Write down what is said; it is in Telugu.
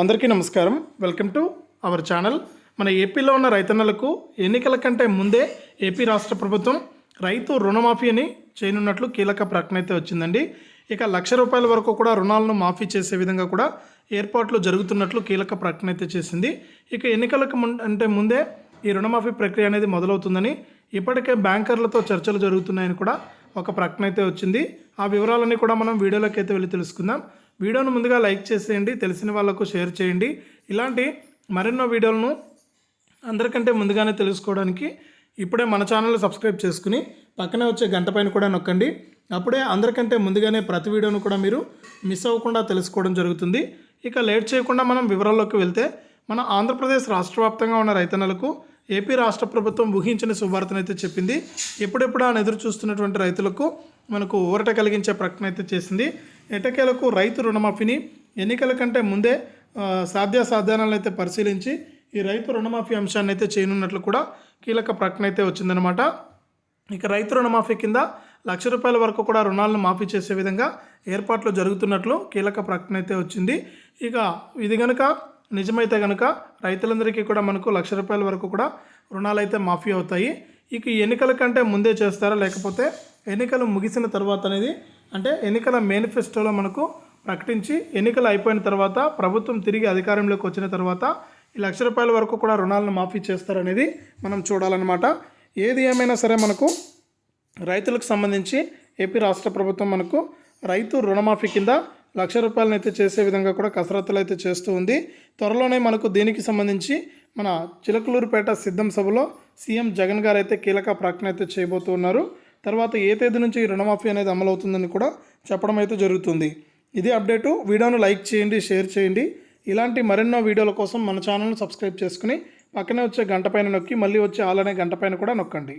అందరికీ నమస్కారం. Welcome to our channel. మన ఏపీలో ఉన్న రైతన్నలకు ఎన్నికల కంటే ముందే ఏపీ రాష్ట్ర ప్రభుత్వం రైతు రుణమాఫీ అని చేయనున్నట్లు కీలక ప్రకటన అయితే వచ్చిందండి. ఇక లక్ష రూపాయల వరకు కూడా రుణాలను మాఫీ చేసే విధంగా కూడా ఏర్పాట్లు జరుగుతున్నట్లు కీలక ప్రకటన అయితే చేసింది. ఇక ఎన్నికలకు అంటే ముందే ఈ రుణమాఫీ ప్రక్రియ అనేది మొదలవుతుందని ఇప్పటికే బ్యాంకర్లతో చర్చలు జరుగుతున్నాయని కూడా ఒక ప్రకటన అయితే వచ్చింది. ఆ వివరాలన్నీ కూడా మనం వీడియోలోకి అయితే వెళ్ళి తెలుసుకుందాం. వీడియోను ముందుగా లైక్ చేసేయండి తెలిసిన వాళ్ళకు షేర్ చేయండి. ఇలాంటి మరెన్నో వీడియోలను అందరికంటే ముందుగానే తెలుసుకోవడానికి ఇప్పుడే మన ఛానల్ సబ్స్క్రైబ్ చేసుకుని పక్కనే వచ్చే గంట పైన కూడా నొక్కండి. అప్పుడే అందరికంటే ముందుగానే ప్రతి వీడియోను కూడా మీరు మిస్ అవ్వకుండా తెలుసుకోవడం జరుగుతుంది. ఇక లేట్ చేయకుండా మనం వివరాల్లోకి వెళ్తే మన ఆంధ్రప్రదేశ్ రాష్ట్ర వ్యాప్తంగా ఉన్న రైతన్నలకు ఏపీ రాష్ట్ర ప్రభుత్వం ఊహించిన శుభార్తనైతే చెప్పింది. ఎప్పుడెప్పుడు అని ఎదురు చూస్తున్నటువంటి రైతులకు మనకు ఊరట కలిగించే ప్రకటన అయితే చేసింది. ఎటకేలకు రైతు రుణమాఫీని ఎన్నికల కంటే ముందే ఆ, సాధ్యాసాధ్యాలను అయితే పరిశీలించి ఈ రైతు రుణమాఫీ అంశాన్ని అయితే చేయనున్నట్లు కూడా కీలక ప్రకటన అయితే వచ్చిందనమాట ఇక రైతు రుణమాఫీ కింద లక్ష రూపాయల వరకు కూడా రుణాలను మాఫీ చేసే విధంగా ఏర్పాట్లు జరుగుతున్నట్లు కీలక ప్రకటన అయితే వచ్చింది. ఇక ఇది కనుక నిజమైతే కనుక రైతులందరికీ కూడా మనకు లక్ష రూపాయల వరకు కూడా రుణాలు అయితే మాఫీ అవుతాయి. ఇక ఎన్నికల కంటే ముందే చేస్తారా లేకపోతే ఎన్నికలు ముగిసిన తర్వాత అనేది అంటే ఎన్నికల మేనిఫెస్టోలో మనకు ప్రకటించి ఎన్నికలు అయిపోయిన తర్వాత ప్రభుత్వం తిరిగి అధికారంలోకి వచ్చిన తర్వాత ఈ లక్ష రూపాయల వరకు కూడా రుణాలను మాఫీ చేస్తారనేది మనం చూడాలన్నమాట. ఏది ఏమైనా సరే మనకు రైతులకు సంబంధించి ఏపీ రాష్ట్ర ప్రభుత్వం మనకు రైతు రుణమాఫీ కింద లక్ష రూపాయలను అయితే చేసే విధంగా కూడా కసరత్తులు అయితే చేస్తూ ఉంది. త్వరలోనే మనకు దీనికి సంబంధించి మన చిలకలూరుపేట సిద్ధం సభలో సీఎం జగన్ గారు అయితే కీలక ప్రకటన అయితే చేయబోతున్నారు తర్వాత ఏ తేదీ నుంచి ఈ రుణమాఫీ అనేది అమలవుతుందని కూడా చెప్పడం అయితే జరుగుతుంది. ఇదే అప్డేటు. వీడియోను లైక్ చేయండి షేర్ చేయండి. ఇలాంటి మరెన్నో వీడియోల కోసం మన ఛానల్ను సబ్స్క్రైబ్ చేసుకుని పక్కనే వచ్చే గంట పైన నొక్కి మళ్ళీ వచ్చే ఆలనే గంట పైన కూడా నొక్కండి.